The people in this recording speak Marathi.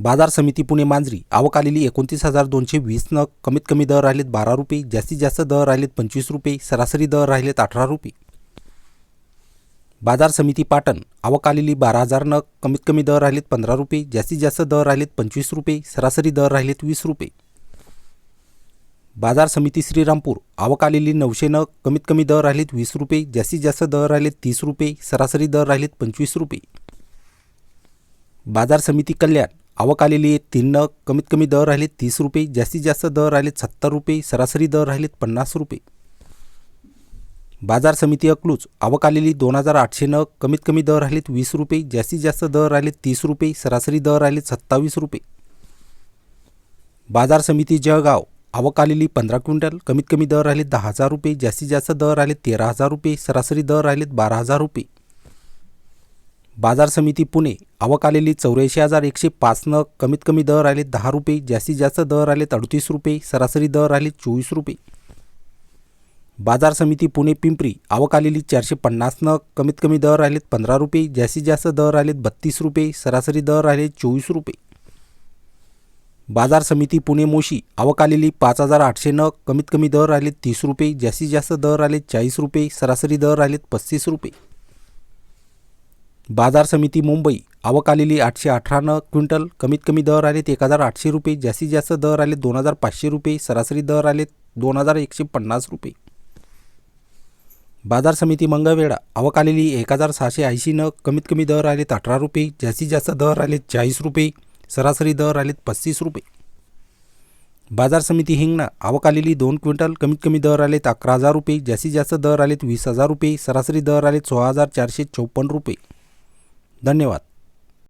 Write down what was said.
बाजार समिती पुणे मांजरी. आवक आलेली एकोणतीस हजार दोनशे वीस नग कमीत कमी दर राहिलेत बारा रुपये. जास्तीत जास्त दर राहिलेत पंचवीस रुपये. सरासरी दर राहिलेत अठरा रुपये. बाजार समिती पाटण. आवक आलेली बारा हजार नग कमीत कमी दर राहिलेत पंधरा रुपये. जास्तीत जास्त दर राहिलेत पंचवीस रुपये. सरासरी दर राहिलेत वीस रुपये. बाजार समिती श्रीरामपूर. आवक आलेली नऊशे नग कमीत कमी दर राहिलेत वीस रुपये. जास्तीत जास्त दर राहिलेत तीस रुपये. सरासरी दर राहिलेत पंचवीस रुपये. बाजार समिती कल्याण. आवक आलेली आहे तीन नग कमीत कमी दर राहिलेत तीस रुपये जास्तीत जास्त दर राहिलेत सत्तर रुपये सरासरी दर राहिलेत पन्नास रुपये. बाजार समिती अकलूज आवक आलेली दोन हजार आठशे नग कमीत कमी दर राहिलेत वीस रुपये जास्तीत जास्त दर राहिलेत तीस रुपये सरासरी दर राहिलेत सत्तावीस रुपये. बाजार समिती जळगाव आवक आलेली पंधरा क्विंटल कमीत कमी दर राहिलेत दहा हजार रुपये जास्तीत जास्त दर राहिलेत तेरा हजार रुपये सरासरी दर राहिलेत बारा हजार रुपये. बाजार समिती पुणे आवक आलेली चौऱ्याऐंशी हजार एकशे पाच नग कमीत कमी दर आले दहा रुपये जास्तीत जास्त दर आलेत अडतीस रुपये सरासरी दर राहिलेत चोवीस रुपये. बाजार समिती पुणे पिंपरी आवक आलेली चारशे पन्नास नग कमीत कमी दर राहिलेत पंधरा रुपये जास्तीत जास्त दर आलेत बत्तीस रुपये सरासरी दर आले चोवीस रुपये. बाजार समिती पुणे मोशी आवक आलेली पाच हजार आठशे नग कमीत कमी दर राहिलेत तीस रुपये जास्तीत जास्त दर आले चाळीस रुपये सरासरी दर राहिलेत पस्तीस रुपये. बाजार समिती मुंबई आवक आलेली आठशे अठरानं क्विंटल कमीत कमी दर आलेत एक हजार आठशे रुपये जास्तीत जास्त दर आले दोन हजार पाचशे रुपये सरासरी दर आलेत दोन हजार एकशे पन्नास रुपये. बाजार समिती मंगळवेढा आवक आलेली एक हजार सहाशे ऐंशी नग कमीत कमी दर आलेत अठरा रुपये जास्तीत जास्त दर आलेत चाळीस रुपये सरासरी दर आलेत पस्तीस रुपये. बाजार समिती हिंगणा आवक आलेली दोन क्विंटल कमीत कमी दर आलेत अकरा हजार रुपये जास्तीत जास्त दर आलेत वीस हजार रुपये सरासरी दर आलेत सोळा हजार चारशे चौपन्न रुपये. धन्यवाद.